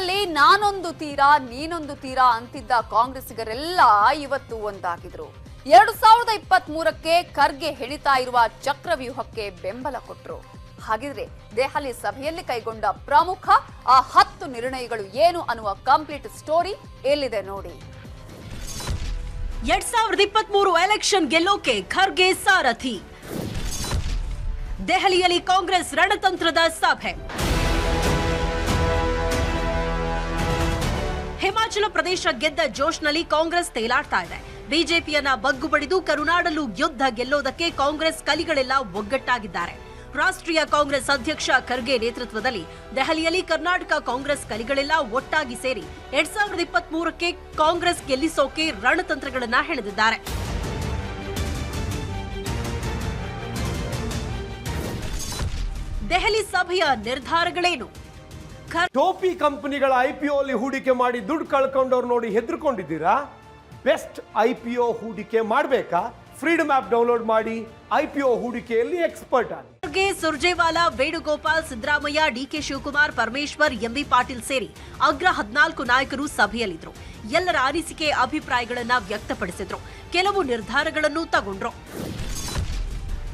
ತೀರದಲ್ಲಿ ನಾನೊಂದು ತೀರಾ, ನೀನೊಂದು ತೀರಾ ಅಂತಿದ್ದ ಕಾಂಗ್ರೆಸ್ಸಿಗರೆಲ್ಲ ಇವತ್ತು ಒಂದಾಗಿದ್ರು. ಎರಡು ಸಾವಿರದ ಇಪ್ಪತ್ತ್ ಮೂರಕ್ಕೆ ಖರ್ಗೆ ಹೆಣಿತಾ ಇರುವ ಚಕ್ರವ್ಯೂಹಕ್ಕೆ ಬೆಂಬಲ ಕೊಟ್ರು. ಹಾಗಿದ್ರೆ ದೆಹಲಿ ಸಭೆಯಲ್ಲಿ ಕೈಗೊಂಡ ಪ್ರಮುಖ ಆ ಹತ್ತು ನಿರ್ಣಯಗಳು ಏನು ಅನ್ನುವ ಕಂಪ್ಲೀಟ್ ಸ್ಟೋರಿ ಎಲ್ಲಿದೆ ನೋಡಿ. ಎರಡ್ ಸಾವಿರದ ಇಪ್ಪತ್ತ್ ಮೂರು ಎಲೆಕ್ಷನ್ ಗೆಲ್ಲೋಕೆ ಖರ್ಗೆ ಸಾರಥಿ. ದೆಹಲಿಯಲ್ಲಿ ಕಾಂಗ್ರೆಸ್ ರಣತಂತ್ರದ ಸಭೆ. ಹಿಮಾಚಲ ಪ್ರದೇಶ ಗೆದ್ದ ಜೋಶ್ನಲ್ಲಿ ಕಾಂಗ್ರೆಸ್ ತೇಲಾಡ್ತಾ ಇದೆ. ಬಿಜೆಪಿಯನ್ನ ಬಗ್ಗುಬಡಿದು ಕರುನಾಡಲು ಕರುನಾಡಲ್ಲೂ ಯುದ್ಧ ಗೆಲ್ಲೋದಕ್ಕೆ ಕಾಂಗ್ರೆಸ್ ಕಲಿಗಳೆಲ್ಲ ಒಗ್ಗಟ್ಟಾಗಿದ್ದಾರೆ. ರಾಷ್ಟ್ರೀಯ ಕಾಂಗ್ರೆಸ್ ಅಧ್ಯಕ್ಷ ಖರ್ಗೆ ನೇತೃತ್ವದಲ್ಲಿ ದೆಹಲಿಯಲ್ಲಿ ಕರ್ನಾಟಕ ಕಾಂಗ್ರೆಸ್ ಕಲಿಗಳೆಲ್ಲ ಒಟ್ಟಾಗಿ ಸೇರಿ ಎರಡ್ ಸಾವಿರದ ಇಪ್ಪತ್ತ್ ಮೂರಕ್ಕೆ ಕಾಂಗ್ರೆಸ್ ಗೆಲ್ಲಿಸೋಕೆ ರಣತಂತ್ರಗಳನ್ನ ಹೆಣೆದಿದ್ದಾರೆ. ದೆಹಲಿ ಸಭೆಯ ನಿರ್ಧಾರಗಳೇನು? ಟೋಪಿ ಕಂಪನಿಗಳ ಐ ಪಿ ಅಲ್ಲಿ ಹೂಡಿಕೆ ಮಾಡಿ ದುಡ್ಡು ಕಳ್ಕೊಂಡವ್ರು ನೋಡಿ ಹೆದರ್ಕೊಂಡಿದ್ದೀರಾ? ಬೆಸ್ಟ್ ಐ ಪಿ ಒ ಹೂಡಿಕೆ ಮಾಡಬೇಕಾ? ಫ್ರೀಡಮ್ ಆ್ಯಪ್ ಡೌನ್ಲೋಡ್ ಮಾಡಿ ಐ ಪಿ ಒ ಹೂಡಿಕೆಯಲ್ಲಿ ಎಕ್ಸ್ಪರ್ಟ್ ಆಗಿ. ಸುರ್ಜೇವಾಲಾ ವೇಣುಗೋಪಾಲ್ ಸಿದ್ದರಾಮಯ್ಯ ಡಿಕೆ ಶಿವಕುಮಾರ್ ಪರಮೇಶ್ವರ್ ಎಂಬಿ ಪಾಟೀಲ್ ಸೇರಿ ಅಗ್ರ ಹದಿನಾಲ್ಕು ನಾಯಕರು ಸಭೆಯಲ್ಲಿದ್ರು. ಎಲ್ಲರ ಅನಿಸಿಕೆ ಅಭಿಪ್ರಾಯಗಳನ್ನ ವ್ಯಕ್ತಪಡಿಸಿದ್ರು. ಕೆಲವು ನಿರ್ಧಾರಗಳನ್ನು ತಗೊಂಡ್ರು.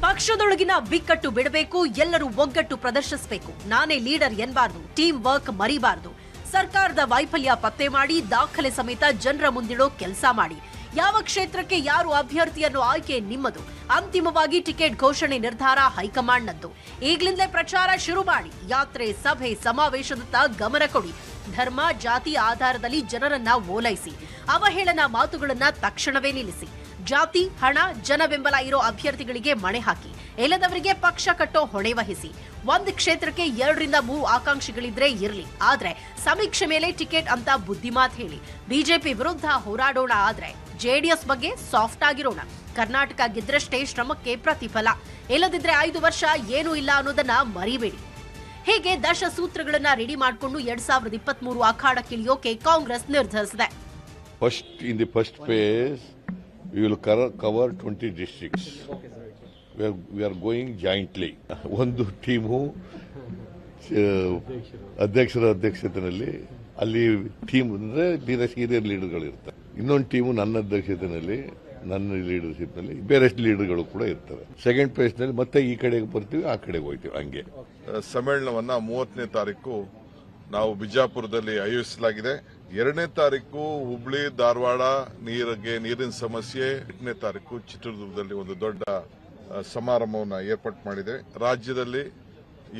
ಪಕ್ಷದೊಳಗಿನ ಬಿಕ್ಕಟ್ಟು ಬಿಡಬೇಕು, ಎಲ್ಲರೂ ಒಗ್ಗಟ್ಟು ಪ್ರದರ್ಶಿಸಬೇಕು. ನಾನೇ ಲೀಡರ್ ಎನ್ಬಾರ್ದು ಟೀಮ್ ವರ್ಕ್ ಮರಿಬಾರ್ದು. ಸರ್ಕಾರದ ವೈಫಲ್ಯ ಪತ್ತೆ ಮಾಡಿ, ದಾಖಲೆ ಸಮೇತ ಜನರ ಮುಂದಿಡೋ ಕೆಲಸ ಮಾಡಿ. ಯಾವ ಕ್ಷೇತ್ರಕ್ಕೆ ಯಾರು ಅಭ್ಯರ್ಥಿಯನ್ನು ಆಯ್ಕೆ ನಿಮ್ಮದು. ಅಂತಿಮವಾಗಿ ಟಿಕೆಟ್ ಘೋಷಣೆ ನಿರ್ಧಾರ ಹೈಕಮಾಂಡ್ನದ್ದು. ಈಗಲಿಂದಲೇ ಪ್ರಚಾರ ಶುರು ಮಾಡಿ. ಯಾತ್ರೆ, ಸಭೆ, ಸಮಾವೇಶದತ್ತ ಗಮನ ಕೊಡಿ. ಧರ್ಮ, ಜಾತಿ ಆಧಾರದಲ್ಲಿ ಜನರನ್ನ ಓಲೈಸಿ. ಅವಹೇಳನ ಮಾತುಗಳನ್ನ ತಕ್ಷಣವೇ ನಿಲ್ಲಿಸಿ. ಜಾತಿ, ಹಣ ಜನ ಬೆಂಬಲ ಇರೋ ಅಭ್ಯರ್ಥಿಗಳಿಗೆ ಮಣೆ ಹಾಕಿ. ಎಲ್ಲದವರಿಗೆ ಪಕ್ಷ ಕಟ್ಟೋ ಹೊಣೆ ವಹಿಸಿ. ಒಂದು ಕ್ಷೇತ್ರಕ್ಕೆ ಎರಡರಿಂದ ಮೂರು ಆಕಾಂಕ್ಷಿಗಳಿದ್ರೆ ಇರ್ಲಿ. ಆದ್ರೆ ಸಮೀಕ್ಷೆ ಮೇಲೆ ಟಿಕೆಟ್ ಅಂತ ಬುದ್ಧಿಮಾತ್ ಹೇಳಿ. ಬಿಜೆಪಿ ವಿರುದ್ಧ ಹೋರಾಡೋಣ ಆದ್ರೆ ಜೆಡಿಎಸ್ ಬಗ್ಗೆ ಸಾಫ್ಟ್ ಆಗಿರೋಣ. ಕರ್ನಾಟಕ ಗೆದ್ರಷ್ಟೇ ಶ್ರಮಕ್ಕೆ ಪ್ರತಿಫಲ. ಇಲ್ಲದಿದ್ರೆ ಐದು ವರ್ಷ ಏನೂ ಇಲ್ಲ ಅನ್ನೋದನ್ನ ಮರಿಬೇಡಿ. ಹೀಗೆ ದಶ ಸೂತ್ರಗಳನ್ನ ರೆಡಿ ಮಾಡಿಕೊಂಡು ಎರಡ್ ಸಾವಿರದ ಇಪ್ಪತ್ತ್ ಮೂರು ಅಖಾಡಕ್ಕಿಳಿಯೋಕೆ ಕಾಂಗ್ರೆಸ್ ನಿರ್ಧರಿಸಿದೆ. First, will cover twenty districts we are going jointly 20 districts. We are, we are going jointly. ಒಂದು ಟೀಮು ಅಧ್ಯಕ್ಷರ ಅಧ್ಯಕ್ಷತೆಯಲ್ಲಿ ಅಲ್ಲಿ ಟೀಮ್ ಅಂದರೆ ನೀರ ಸೀನಿಯರ್ ಲೀಡರ್ಗಳು ಇರ್ತಾರೆ. ಇನ್ನೊಂದು ಟೀಮು ನನ್ನ ಅಧ್ಯಕ್ಷತೆಯಲ್ಲಿ ನನ್ನ ಲೀಡರ್ಶಿಪ್ನಲ್ಲಿ ಬೇರೆ ಲೀಡರ್ಗಳು ಕೂಡ ಇರ್ತವೆ ಸೆಕೆಂಡ್ ಪ್ಲೇಸ್ನಲ್ಲಿ ಮತ್ತೆ ಈ ಕಡೆಗೆ ಬರ್ತೀವಿ ಆ ಕಡೆಗೆ ಹೋಗ್ತೀವಿ ಹಂಗೆ. ಸಮ್ಮೇಳನವನ್ನು ಮೂವತ್ತನೇ ತಾರೀಕು ನಾವು ಬಿಜಾಪುರದಲ್ಲಿ ಆಯೋಜಿಸಲಾಗಿದೆ. ಎರಡನೇ ತಾರೀಕು ಹುಬ್ಳಿ ಧಾರವಾಡ ನೀರಿಗೆ ನೀರಿನ ಸಮಸ್ಯೆ. ಎಂಟನೇ ತಾರೀಕು ಚಿತ್ರದುರ್ಗದಲ್ಲಿ ಒಂದು ದೊಡ್ಡ ಸಮಾರಂಭವನ್ನು ಏರ್ಪಾಟ್ ಮಾಡಿದೆ. ರಾಜ್ಯದಲ್ಲಿ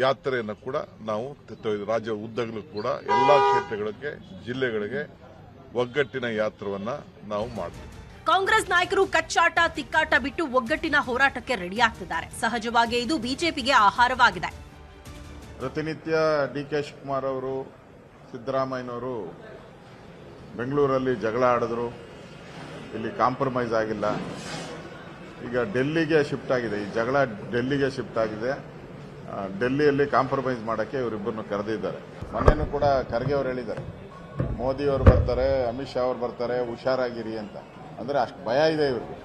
ಯಾತ್ರೆಯನ್ನು ಕೂಡ ನಾವು ರಾಜ್ಯ ಉದ್ದಗಲೂ ಕೂಡ ಎಲ್ಲಾ ಕ್ಷೇತ್ರಗಳಿಗೆ ಜಿಲ್ಲೆಗಳಿಗೆ ಒಗ್ಗಟ್ಟಿನ ಯಾತ್ರವನ್ನ ನಾವು ಮಾಡ್ತೀವಿ. ಕಾಂಗ್ರೆಸ್ ನಾಯಕರು ಕಚ್ಚಾಟ ತಿಕ್ಕಾಟ ಬಿಟ್ಟು ಒಗ್ಗಟ್ಟಿನ ಹೋರಾಟಕ್ಕೆ ರೆಡಿಯಾಗ್ತಿದ್ದಾರೆ ಸಹಜವಾಗಿ ಇದು ಬಿಜೆಪಿಗೆ ಆಹಾರವಾಗಿದೆ. ಪ್ರತಿನಿತ್ಯ ಡಿ ಕೆ ಶಿವಕುಮಾರ್ ಅವರು ಸಿದ್ದರಾಮಯ್ಯನವರು ಬೆಂಗಳೂರಲ್ಲಿ ಜಗಳ ಆಡಿದ್ರು. ಇಲ್ಲಿ ಕಾಂಪ್ರಮೈಸ್ ಆಗಿಲ್ಲ. ಈಗ ಡೆಲ್ಲಿಗೆ ಶಿಫ್ಟ್ ಆಗಿದೆ. ಈ ಜಗಳ ಡೆಲ್ಲಿಗೆ ಶಿಫ್ಟ್ ಆಗಿದೆ. ಡೆಲ್ಲಿಯಲ್ಲಿ ಕಾಂಪ್ರಮೈಸ್ ಮಾಡೋಕ್ಕೆ ಇವರಿಬ್ಬರನ್ನು ಕರೆದಿದ್ದಾರೆ. ಮೊನ್ನೆನೂ ಕೂಡ ಖರ್ಗೆ ಅವರು ಹೇಳಿದ್ದಾರೆ. ಮೋದಿ ಅವರು ಬರ್ತಾರೆ, ಅಮಿತ್ ಶಾ ಅವರು ಬರ್ತಾರೆ, ಹುಷಾರಾಗಿರಿ ಅಂತ. ಅಂದರೆ ಅಷ್ಟು ಭಯ ಇದೆ ಇವ್ರಿಗೆ.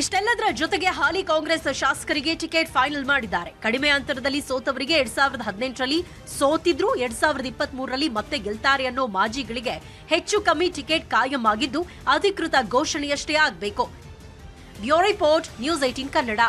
ಇಷ್ಟೆಲ್ಲದರ ಜೊತೆಗೆ ಹಾಲಿ ಕಾಂಗ್ರೆಸ್ ಶಾಸಕರಿಗೆ ಟಿಕೆಟ್ ಫೈನಲ್ ಮಾಡಿದ್ದಾರೆ. ಕಡಿಮೆ ಅಂತರದಲ್ಲಿ ಸೋತವರಿಗೆ ಎರಡ್ ಸಾವಿರದ ಹದಿನೆಂಟರಲ್ಲಿ ಸೋತಿದ್ರು, ಎರಡ್ ಸಾವಿರದ ಇಪ್ಪತ್ತ್ ಮೂರರಲ್ಲಿ ಮತ್ತೆ ಗೆಲ್ತಾರೆ ಅನ್ನೋ ಮಾಜಿಗಳಿಗೆ ಹೆಚ್ಚು ಕಮ್ಮಿ ಟಿಕೆಟ್ ಕಾಯಂ ಆಗಿದ್ದು, ಅಧಿಕೃತ ಘೋಷಣೆಯಷ್ಟೇ ಆಗಬೇಕು. Bureau report, news eighteen Kannada.